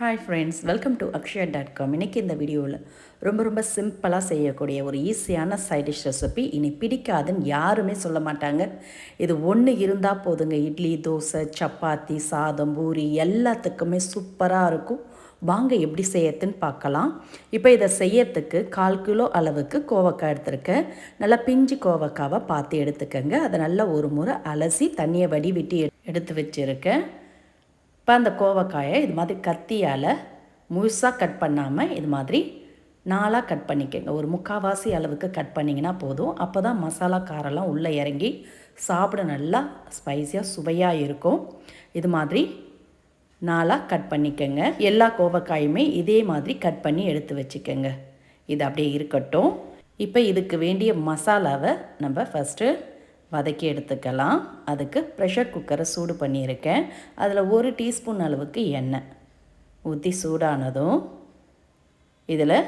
Hi friends welcome to Akshaya dot com இன்றைக்கி இந்த வீடியோவில் ரொம்ப ரொம்ப சிம்பிளாக செய்யக்கூடிய ஒரு ஈஸியான சைட் டிஷ் ரெசிபி இனி பிடிக்காதுன்னு யாருமே சொல்ல மாட்டாங்க. இது ஒன்று இருந்தால் போதுங்க. இட்லி தோசை சப்பாத்தி சாதம் பூரி எல்லாத்துக்குமே சூப்பராக இருக்கும். வாங்க எப்படி செய்யறதுன்னு பார்க்கலாம். இப்போ இதை செய்யறதுக்கு கால் கிலோ அளவுக்கு கோவக்காய் எடுத்துருக்கேன். நல்லா பிஞ்சு கோவக்காவை பார்த்து எடுத்துக்கோங்க. அதை நல்லா ஒரு முறை அலசி தண்ணியை வடிவிட்டு எடுத்து வச்சுருக்கேன். இப்போ அந்த கோவக்காயை இது மாதிரி கத்தியால் முழுசாக கட் பண்ணாமல் இது மாதிரி நாளாக கட் பண்ணிக்கோங்க. ஒரு முக்கால்வாசி அளவுக்கு கட் பண்ணிங்கன்னா போதும். அப்போ தான் மசாலா காரெல்லாம் உள்ளே இறங்கி சாப்பிட நல்லா ஸ்பைஸியாக சுவையாக இருக்கும். இது மாதிரி நாளாக கட் பண்ணிக்கோங்க. எல்லா கோவக்காயுமே இதே மாதிரி கட் பண்ணி எடுத்து வச்சுக்கோங்க. இது அப்படியே இருக்கட்டும். இப்போ இதுக்கு வேண்டிய மசாலாவை நம்ம ஃபஸ்ட்டு வதக்கி எடுத்துக்கலாம். அதுக்கு ப்ரெஷர் குக்கரை சூடு பண்ணியிருக்கேன். அதில் ஒரு டீஸ்பூன் அளவுக்கு எண்ணெய் ஊற்றி சூடானதும் இதில்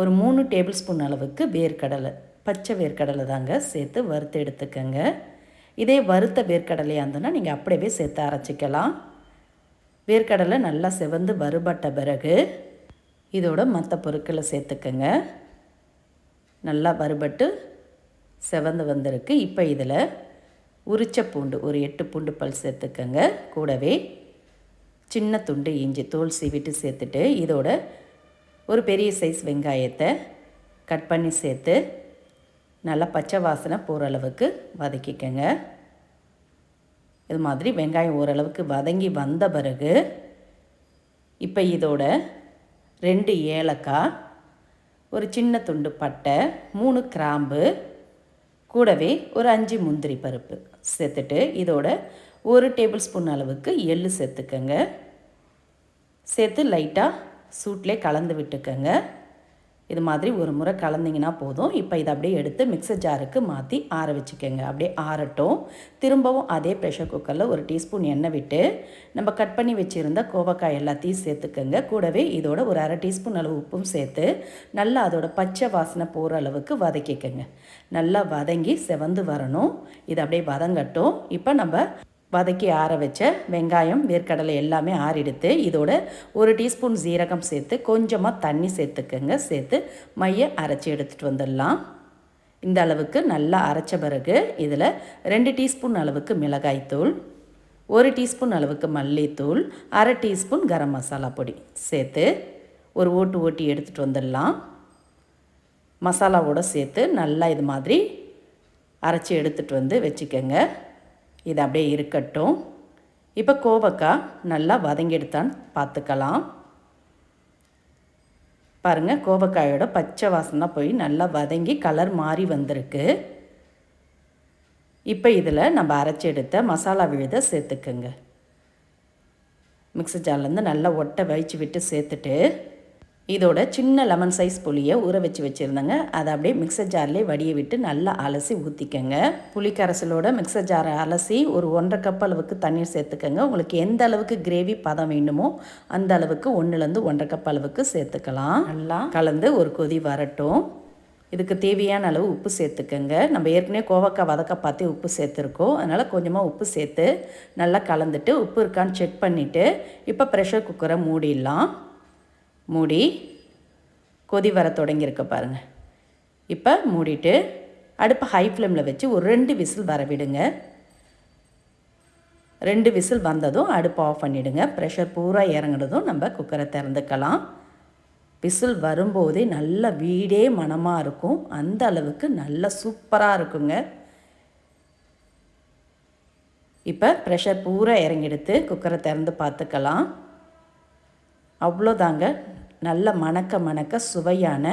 ஒரு மூணு டேபிள் ஸ்பூன் அளவுக்கு வேர்க்கடலை பச்சை வேர்க்கடலை தாங்க சேர்த்து வறுத்து எடுத்துக்கோங்க. இதே வறுத்த வேர்க்கடலையாக இருந்ததுன்னா நீங்கள் அப்படியே சேர்த்து அரைச்சிக்கலாம். வேர்க்கடலை நல்லா செவந்து வறுபட்ட பிறகு இதோட மற்ற பொருட்களை சேர்த்துக்கோங்க. நல்லா வறுபட்டு செவந்து வந்திருக்கு. இப்போ இதில் உரிச்ச பூண்டு ஒரு எட்டு பூண்டு பல் சேர்த்துக்கங்க. கூடவே சின்ன துண்டு இஞ்சி தோல் சீவிட்டு சேர்த்துட்டு இதோட ஒரு பெரிய சைஸ் வெங்காயத்தை கட் பண்ணி சேர்த்து நல்லா பச்சை வாசனை போகிற அளவுக்கு வதக்கிக்கங்க. இது மாதிரி வெங்காயம் ஓரளவுக்கு வதங்கி வந்த பிறகு இப்போ இதோட ரெண்டு ஏலக்காய் ஒரு சின்ன துண்டு பட்டை மூணு கிராம்பு கூடவே ஒரு அஞ்சு முந்திரி பருப்பு சேர்த்துட்டு இதோட ஒரு டேபிள் ஸ்பூன் அளவுக்கு எள்ளு சேர்த்துக்கங்க. சேர்த்து லைட்டாக சூட்டிலே கலந்து விட்டுக்கங்க. இது மாதிரி ஒரு முறை கலந்திங்கன்னா போதும். இப்போ இதை அப்படியே எடுத்து மிக்சர் ஜாருக்கு மாற்றி ஆற வச்சுக்கோங்க. அப்படியே ஆறட்டும். திரும்பவும் அதே ப்ரெஷர் குக்கரில் ஒரு டீஸ்பூன் எண்ணெய் விட்டு நம்ம கட் பண்ணி வச்சுருந்த கோவக்காய் எல்லாத்தையும் சேர்த்துக்கோங்க. கூடவே இதோட ஒரு அரை டீஸ்பூன் அளவு உப்பும் சேர்த்து நல்லா அதோட பச்சை வாசனை போகிற அளவுக்கு வதக்கிக்கோங்க. நல்லா வதங்கி செவந்து வரணும். இது அப்படியே வதங்கட்டும். இப்போ நம்ம வதக்கி ஆற வச்ச வெங்காயம் வேர்க்கடலை எல்லாமே ஆறிடுத்து இதோட ஒரு டீஸ்பூன் சீரகம் சேர்த்து கொஞ்சமாக தண்ணி சேர்த்துக்கங்க. சேர்த்து மைய அரைச்சி எடுத்துகிட்டு வந்துடலாம். இந்த அளவுக்கு நல்லா அரைச்ச பிறகு இதில் ரெண்டு டீஸ்பூன் அளவுக்கு மிளகாய்த்தூள் ஒரு டீஸ்பூன் அளவுக்கு மல்லித்தூள் அரை டீஸ்பூன் கரம் மசாலா பொடி சேர்த்து ஒரு ஓட்டு ஓட்டி எடுத்துகிட்டு வந்துடலாம். மசாலாவோடு சேர்த்து நல்லா இது மாதிரி அரைச்சி எடுத்துகிட்டு வந்து வச்சுக்கோங்க. இது அப்படியே இருக்கட்டும். இப்போ கோவக்காய் நல்லா வதங்கிடுத்தான்னு பார்த்துக்கலாம். பாருங்கள் கோவக்காயோட பச்சை வாசனை போய் நல்லா வதங்கி கலர் மாறி வந்திருக்கு. இப்போ இதில் நம்ம அரைச்சி எடுத்த மசாலா விழுதை சேர்த்துக்குங்க. மிக்ஸி ஜார்லேருந்து நல்லா ஒட்டை வயிச்சு விட்டு சேர்த்துட்டு இதோட சின்ன லெமன் சைஸ் புளியை ஊற வச்சு வச்சுருந்தேங்க. அதை அப்படியே மிக்சர் ஜார்லேயே வடியை விட்டு நல்லா அலசி ஊற்றிக்கங்க புளிக்கரசலோட மிக்சர் ஜாரை அலசி ஒரு ஒன்றரை கப் அளவுக்கு தண்ணீர் சேர்த்துக்கங்க. உங்களுக்கு எந்த அளவுக்கு கிரேவி பதம் வேணுமோ அந்த அளவுக்கு ஒன்றுலேருந்து ஒன்றரை கப் அளவுக்கு சேர்த்துக்கலாம். நல்லா. கலந்து ஒரு கொதி வரட்டும். இதுக்கு தேவையான அளவு உப்பு சேர்த்துக்கங்க. நம்ம ஏற்கனவே கோவக்காய் வதக்க பார்த்து உப்பு சேர்த்துருக்கோம். அதனால் கொஞ்சமாக உப்பு சேர்த்து நல்லா கலந்துட்டு உப்பு இருக்கான்னு செக் பண்ணிவிட்டு இப்போ ப்ரெஷர் குக்கரை மூடிடலாம். மூடி கொதி வர தொடங்கியிருக்க பாருங்கள் இப்போ மூடிட்டு அடுப்பை ஹை ஃப்ளேமில் வச்சு ஒரு ரெண்டு விசில் வர விடுங்க. ரெண்டு விசில் வந்ததும் அடுப்பு ஆஃப் பண்ணிவிடுங்க ப்ரெஷர் பூரா இறங்கினதும் நம்ம குக்கரை திறந்துக்கலாம். விசில் வரும்போதே நல்ல வீடே மனமாக இருக்கும். அந்த அளவுக்கு நல்ல சூப்பராக இருக்குங்க. இப்போ ப்ரெஷர் பூரா இறங்கிடுத்து குக்கரை திறந்து பார்த்துக்கலாம். அவ்வளோதாங்க நல்ல மணக்க மணக்க சுவையான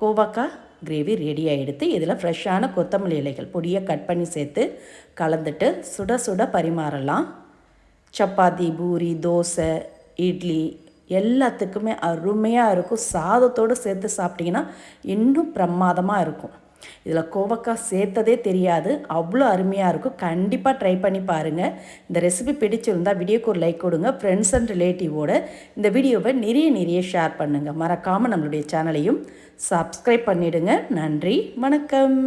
கோவக்காய் கிரேவி ரெடி எடுத்து இதில் ஃப்ரெஷ்ஷான கொத்தமல்லி இலைகள் பொடியை கட் பண்ணி சேர்த்து கலந்துட்டு சுட சுட பரிமாறலாம். சப்பாத்தி பூரி தோசை இட்லி எல்லாத்துக்குமே அருமையாக இருக்கும். சாதத்தோடு சேர்த்து சாப்பிட்டிங்கன்னா இன்னும் பிரமாதமாக இருக்கும். இதில் கோவக்காய் சேர்த்ததே தெரியாது. அவ்வளோ அருமையாக இருக்கும். கண்டிப்பாக ட்ரை பண்ணி பாருங்கள் இந்த ரெசிபி பிடிச்சிருந்தால் வீடியோக்கு ஒரு லைக் கொடுங்க. ஃப்ரெண்ட்ஸ் அண்ட் ரிலேட்டிவோட இந்த வீடியோவை நிறைய நிறைய ஷேர் பண்ணுங்கள் மறக்காமல் நம்மளுடைய சேனலையும் சப்ஸ்கிரைப் பண்ணிவிடுங்க நன்றி வணக்கம்.